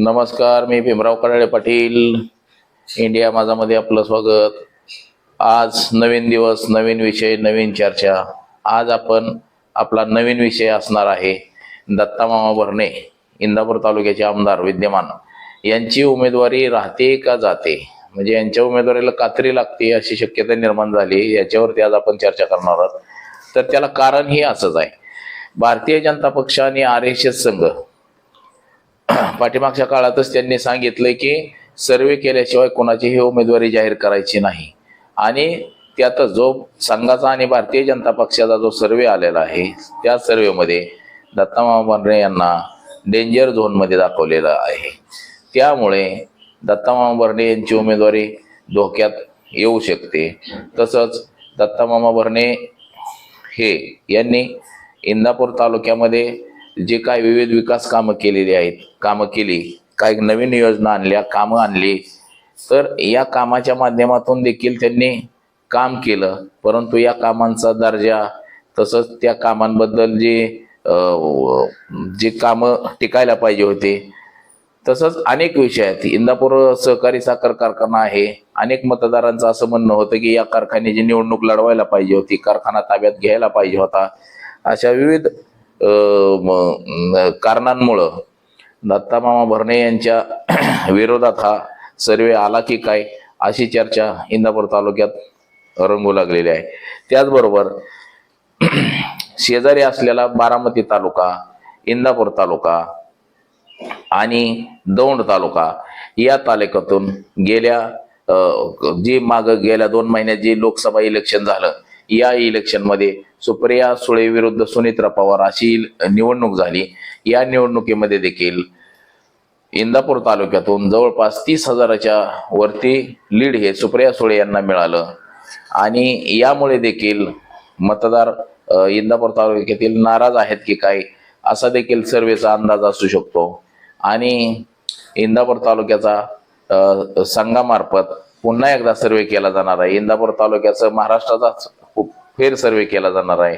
नमस्कार मी भीमराव कडाळे पाटील. इंडिया माझामध्ये आपलं स्वागत. आज नवीन दिवस नवीन विषय नवीन चर्चा. आज आपण आपला नवीन विषय असणार आहे दत्तामामा भरणे इंदापूर तालुक्याचे आमदार विद्यमान. यांची उमेदवारी राहते का जाते? म्हणजे यांच्या उमेदवारीला कात्री लागते अशी शक्यता निर्माण झाली याच्यावरती आज आपण चर्चा करणार आहोत. तर त्याला कारण ही असंच आहे. भारतीय जनता पक्ष आणि आर एस एस संघ पाठीमागच्या काळातच त्यांनी सांगितलंय की सर्वे केल्याशिवाय कोणाचीही उमेदवारी जाहीर करायची नाही. आणि त्यात जो संघाचा आणि भारतीय जनता पक्षाचा जो सर्वे आलेला आहे त्या सर्वेमध्ये दत्तामामा भरणे यांना डेंजर झोनमध्ये दाखवलेलं आहे. त्यामुळे दत्तामामा बर्णे यांची उमेदवारी धोक्यात येऊ शकते. तसंच दत्तामामा भरणे हे यांनी इंदापूर तालुक्यामध्ये जे काय विविध विकास कामं केलेली आहेत कामं केली काही नवीन योजना आणल्या कामं आणली तर या कामाच्या माध्यमातून देखील त्यांनी काम केलं. परंतु या कामांचा दर्जा तसंच त्या कामांबद्दल जे जे कामं टिकायला पाहिजे होते तसंच अनेक विषय आहेत. इंदापूर सहकारी साखर कारखाना आहे. अनेक मतदारांचं असं म्हणणं होतं की या कारखान्याची निवडणूक लढवायला पाहिजे होती कारखाना ताब्यात घ्यायला पाहिजे होता. अशा विविध कारणांमुळं दत्तामामा भरणे यांच्या विरोधात हा सर्वे आला की काय अशी चर्चा इंदापूर तालुक्यात रंगू लागलेली आहे. त्याचबरोबर शेजारी असलेला बारामती तालुका इंदापूर तालुका आणि दौंड तालुका या तालुक्यातून गेल्या जी माग गेल्या दोन महिन्यात जे लोकसभा इलेक्शन झालं या इलेक्शनमध्ये सुप्रिया सुळे विरुद्ध सुनित्रा पवार अशी निवडणूक झाली. या निवडणुकीमध्ये देखील इंदापूर तालुक्यातून जवळपास तीस हजाराच्या वरती लीड हे सुप्रिया सुळे यांना मिळालं. आणि यामुळे देखील मतदार इंदापूर तालुक्यातील नाराज आहेत की काय असा देखील सर्वेचा अंदाज असू शकतो. आणि इंदापूर तालुक्याचा संघामार्फत पुन्हा एकदा सर्वे केला जाणार आहे. इंदापूर तालुक्याचं महाराष्ट्राचाच फेर सर्वे केला जाणार आहे.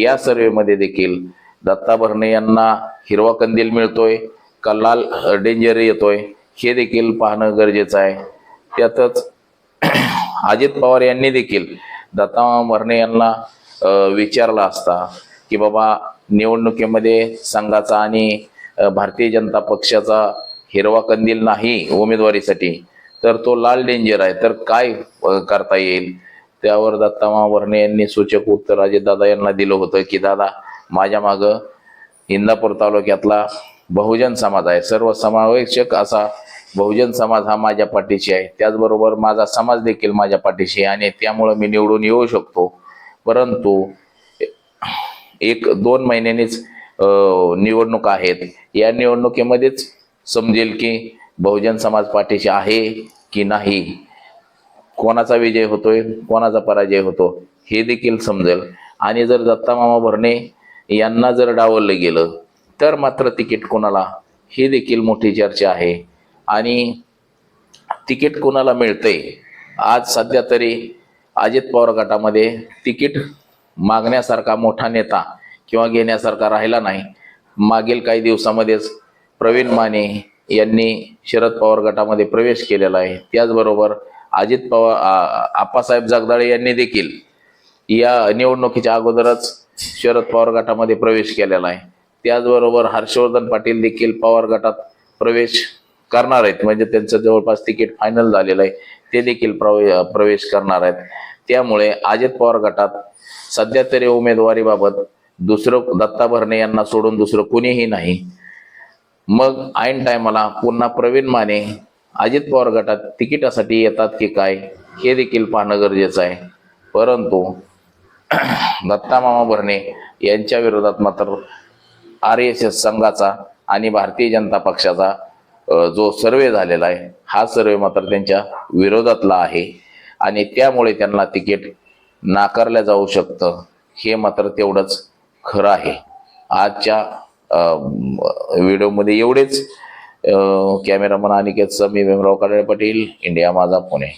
या सर्वेमध्ये देखील दत्ता भरणे यांना हिरवा कंदील मिळतोय का लाल डेंजर येतोय हे देखील पाहणं गरजेचं आहे. त्यातच अजित पवार यांनी देखील दत्ता भरणे यांना विचारला असता की बाबा निवडणुकीमध्ये संघाचा आणि भारतीय जनता पक्षाचा हिरवा कंदील नाही उमेदवारीसाठी तर तो लाल डेंजर आहे तर काय करता येईल? त्यावर दत्ता भरणे यांनी सूचक उत्तर अजितदादा यांना दिलं होतं की दादा माझ्या मागं इंदापूर तालुक्यातला बहुजन समाज आहे. सर्व समावेशक असा बहुजन समाज हा माझ्या पाठीशी आहे. त्याचबरोबर माझा समाज देखील माझ्या पाठीशी आहे आणि त्यामुळं मी निवडून येऊ शकतो. परंतु एक दोन महिन्यांनीच निवडणूक आहेत. या निवडणुकीमध्येच समजेल की बहुजन समाज पाठीशी आहे की नाही? कोणाचा विजय होतोय कोणाचा पराजय होतो हे देखील समजेल. आणि जर दत्तामामा भरणे यांना जर डावललं गेलं तर मात्र तिकीट कोणाला? हे देखील मोठी चर्चा आहे. आणि तिकीट कोणाला मिळतंय? आज सध्या तरी अजित पवार गटामध्ये तिकीट मागण्यासारखा मोठा नेता किंवा घेण्यासारखा राहिला नाही. मागील काही दिवसामध्येच प्रवीण माने यांनी शरद पवार गटामध्ये प्रवेश केलेला आहे. त्याचबरोबर अजित पवार आप्पासाहेब जगदाळे यांनी देखील या निवडणुकीच्या अगोदरच शरद पवार गटामध्ये प्रवेश केलेला आहे. त्याचबरोबर हर्षवर्धन पाटील देखील पवार गटात प्रवेश करणार आहेत. म्हणजे त्यांचं जवळपास तिकीट फायनल झालेलं आहे. ते देखील प्रवे प्रवेश करणार आहेत. त्यामुळे अजित पवार गटात सध्या तरी उमेदवारीबाबत दुसरं दत्ता भरणे यांना सोडून दुसरं कुणीही नाही. मग ऐन टायमाला पुन्हा प्रवीण माने अजित पवार गटात तिकिटासाठी येतात की काय हे देखील पाहणं गरजेचं आहे. परंतु दत्तामामा भरणे यांच्या विरोधात मात्र आर एस एस संघाचा आणि भारतीय जनता पक्षाचा जो सर्वे झालेला आहे हा सर्वे मात्र त्यांच्या विरोधातला आहे. आणि त्यामुळे त्यांना तिकीट नाकारलं जाऊ शकतं हे मात्र तेवढंच खरं आहे. आजच्या व्हिडिओमध्ये एवढेच. Cameraman Aniket Sami Bhimrao Kale Patil India Majha Pune.